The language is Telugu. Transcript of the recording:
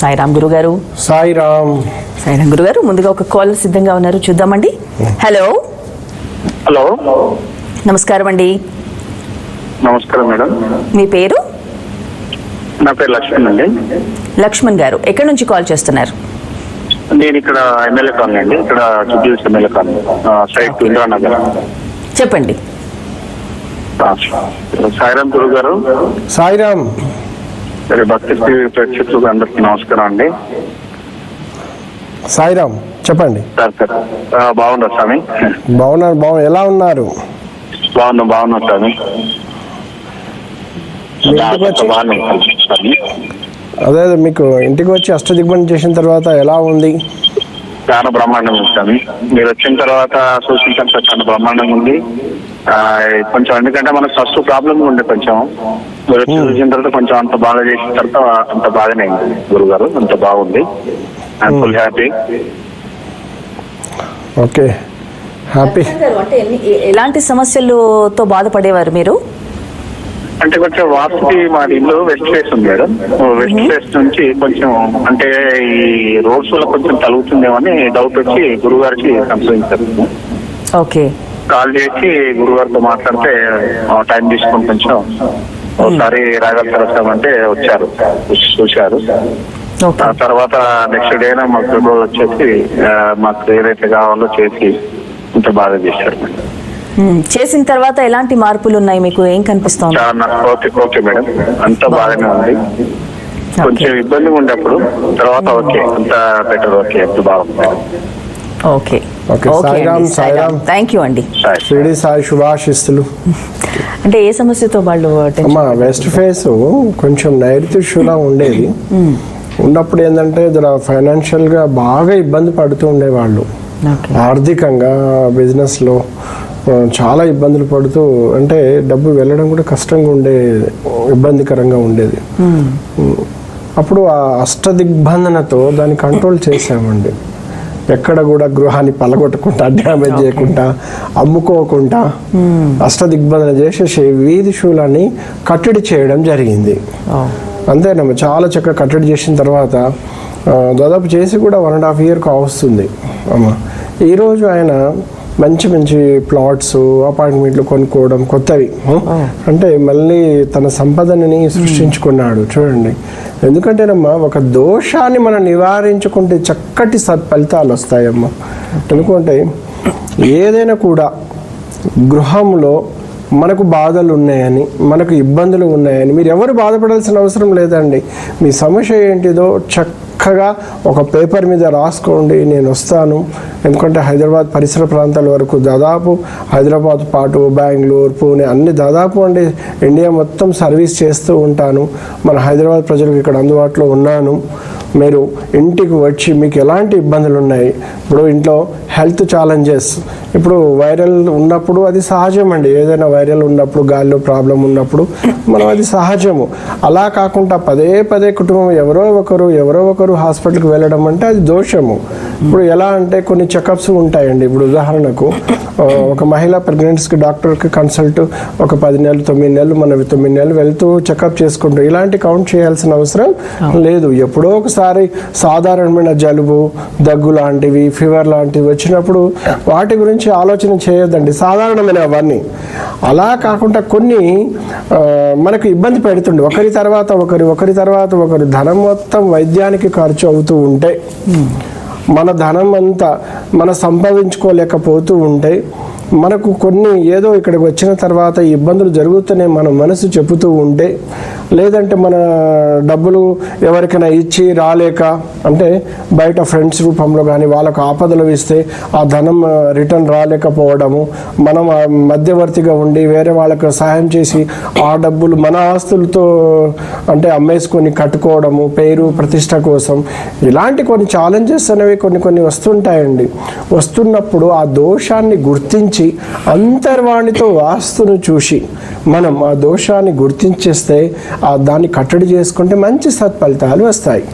సాయిరామ్ గురుగారు. సాయిరామ్. సాయిరామ్ గురుగారు ముందుగా ఒక కాల్ సిద్ధంగా ఉన్నారు. చూద్దామండి. హలో హలో నమస్కారం అండి. నమస్కారం మేడం. మీ పేరు? నా పేరు లక్ష్మణ్ అండి. లక్ష్మణ్ గారు ఎక్కడి నుంచి కాల్ చేస్తున్నారు? నేను ఇక్కడ ఎమ్మెల్యే కాలనీ అండి. ఇక్కడ Chittoor MLA colony. Site Indiranagar. చెప్పండి. సాయిరామ్ గురువు గారు సాయిరామ్. సరే భక్తి ప్రేక్షకులకు అందరికీ నమస్కారం అండి. సాయిరామ్ చెప్పండి. Sir sir. ఆ, బాగున్నా స్వామి? బాగున్నారు బాగు ఎలా ఉన్నారు? బాగున్నా బాగున్నా స్వామి. అదే అదే మీకు ఇంటికి వచ్చి అష్టదిగ్బంధం చేసిన తర్వాత ఎలా ఉంది? చాలా బ్రహ్మాండంగా ఉంది స్వామి. మీరు వచ్చిన తర్వాత తర్వాత చాలా బ్రహ్మాండంగా ఉంది. కొంచెం ఎందుకంటే మనకు ఫస్ట్ ప్రాబ్లం ఉండే కొంచెం. చూసిన తర్వాత కొంచెం అంత బాగా చేసిన తర్వాత అంత బాగానే అయింది గురువు గారు అంత బాగుంది. ఫుల్ హ్యాపీ ఓకే హ్యాపీ అంటే ఎలాంటి సమస్యలతో బాధపడేవారు మీరు? అంటే కొంచెం వాస్తుకి మా ఇల్లు వెస్ట్ ఫేస్ ఉంది మేడం. వెస్ట్ ఫేస్ నుంచి కొంచెం అంటే ఈ రోడ్స్ వల్ల కొంచెం తలుగుతుందేమని డౌట్ వచ్చి గురువు గారికి సంప్రదించారు ఓకే కాల్ చేసి గురుగారితో మాట్లాడితే టైం తీసుకొని కొంచెం ఒకసారి రాగలుగుతారు అంటే వచ్చారు చూశారు. తర్వాత నెక్స్ట్ డే మాకు ఫిబ్రవరి వచ్చేసి మాకు ఏదైతే కావాలో చేసి ఇంత బాగా చేశారు. చేసిన తర్వాత ఎలాంటి మార్పులు ఉన్నాయి? మీకు ఏం కనిపిస్తోంది? Okay madam. అంతా బాగానే ఉంది. కొంచెం ఇబ్బందిగా ఉండే అప్పుడు తర్వాత ఓకే అంత బెటర్ ఓకే బాగుంది. Okay. Okay, Sairam, Sairam. Thank you అండి. సరే. షిరిడి సాయి శుభాశిస్తులు. అంటే ఏ సమస్యతో వాళ్ళు టెన్షన్ అమ్మ వెస్ట్ ఫేస్ కొంచెం నైరుతిష్యులా ఉండేది. ఉన్నప్పుడు ఏంటంటే జర ఫైనాన్షియల్గా బాగా ఇబ్బంది పడుతూ ఉండేవాళ్ళు. ఆర్థికంగా బిజినెస్లో చాలా ఇబ్బందులు పడుతూ అంటే డబ్బు వెళ్ళడం కూడా కష్టంగా ఉండే ఇబ్బందికరంగా ఉండేది. ఉమ్. అప్పుడు ఆ అష్టదిగ్బంధనతో దాన్ని కంట్రోల్ చేసామండి ఎక్కడ కూడా గృహాన్ని పలగొట్టకుండా డ్యామేజ్ చేయకుండా అమ్ముకోకుండా అష్టదిగ్బంధన చేసేసి వీధి శూలాన్ని కట్టడి చేయడం జరిగింది. అంతేనమ్మా చాలా చక్కగా కట్టడి చేసిన తర్వాత దాదాపు చేసి కూడా వన్ అండ్ హాఫ్ ఇయర్ కావస్తుంది అమ్మ. ఈరోజు ఆయన మంచి మంచి ప్లాట్స్ అపార్ట్మెంట్లు కొనుక్కోవడం కొత్తవి? అంటే మళ్ళీ తన సంపదనని సృష్టించుకున్నాడు చూడండి. ఎందుకంటేనమ్మా ఒక దోషాన్ని మనం నివారించుకుంటే చక్కటి సత్ఫలితాలు వస్తాయమ్మా. ఎందుకంటే ఏదైనా కూడా గృహంలో మనకు బాధలు ఉన్నాయని మనకు ఇబ్బందులు ఉన్నాయని మీరు ఎవరు బాధపడాల్సిన అవసరం లేదండి. మీ సమస్య ఏంటిదో చక్కగా ఒక పేపర్ మీద రాసుకోండి నేను వస్తాను. ఎందుకంటే హైదరాబాద్ పరిసర ప్రాంతాల వరకు దాదాపు హైదరాబాద్ పాటు బెంగళూరు పూణే అన్ని దాదాపు అంటే ఇండియా మొత్తం సర్వీస్ చేస్తూ ఉంటాను. మన హైదరాబాద్ ప్రజలకు ఇక్కడ అందుబాటులో ఉన్నాను. మీరు ఇంటికి వచ్చి మీకు ఎలాంటి ఇబ్బందులు ఉన్నాయి? ఇప్పుడు ఇంట్లో హెల్త్ ఛాలెంజెస్. ఇప్పుడు వైరల్ ఉన్నప్పుడు అది సహజం అండి ఏదైనా వైరల్ ఉన్నప్పుడు గాలిలో ప్రాబ్లం ఉన్నప్పుడు మనం అది సహజము. అలా కాకుండా పదే పదే కుటుంబం ఎవరో ఒకరు ఎవరో ఒకరు హాస్పిటల్కి వెళ్ళడం అంటే అది దోషము. ఇప్పుడు ఎలా అంటే కొన్ని చెకప్స్ ఉంటాయండి. ఇప్పుడు ఉదాహరణకు ఒక మహిళ ప్రెగ్నెన్సీకి డాక్టర్కి కన్సల్ట్ ఒక పది నెలలు తొమ్మిది నెలలు మన తొమ్మిది నెలలు వెళ్తూ చెకప్ చేసుకుంటూ ఇలాంటి కౌంట్ చేయాల్సిన అవసరం లేదు. ఎప్పుడో ఒకసారి సాధారణమైన జలుబు దగ్గు లాంటివి ఫీవర్ లాంటివి వచ్చినప్పుడు వాటి గురించి ఆలోచన చేయొద్దండి. సాధారణమైన అవన్నీ. అలా కాకుండా కొన్ని మనకు ఇబ్బంది పెడుతుండే. ఒకరి తర్వాత ఒకరి ఒకరి తర్వాత ఒకరి ధనం మొత్తం వైద్యానికి ఖర్చు అవుతూ ఉంటే మన ధనం అంతా మన సంపాదించుకోలేకపోతూ ఉంటే మనకు కొన్ని ఏదో ఇక్కడికి వచ్చిన తర్వాత ఇబ్బందులు జరుగుతూనే మన మనసు చెబుతూ ఉంటే లేదంటే మన డబ్బులు ఎవరికైనా ఇచ్చి రాలేక అంటే బయట ఫ్రెండ్స్ రూపంలో కానీ వాళ్ళకు ఆపదలు ఇస్తే ఆ ధనం రిటర్న్ రాలేకపోవడము మనం మధ్యవర్తిగా ఉండి వేరే వాళ్ళకు సహాయం చేసి ఆ డబ్బులు మన ఆస్తులతో అంటే అమ్మేసుకొని కట్టుకోవడము పేరు ప్రతిష్ట కోసం ఇలాంటి కొన్ని ఛాలెంజెస్ అనేవి కొన్ని కొన్ని వస్తుంటాయండి. వస్తున్నప్పుడు ఆ దోషాన్ని గుర్తించి అంతర్వాణితో వాస్తును చూసి మనం ఆ దోషాన్ని గుర్తించేస్తే ఆ దాన్ని కట్టడి చేసుకుంటే మంచి సత్ఫలితాలు వస్తాయి.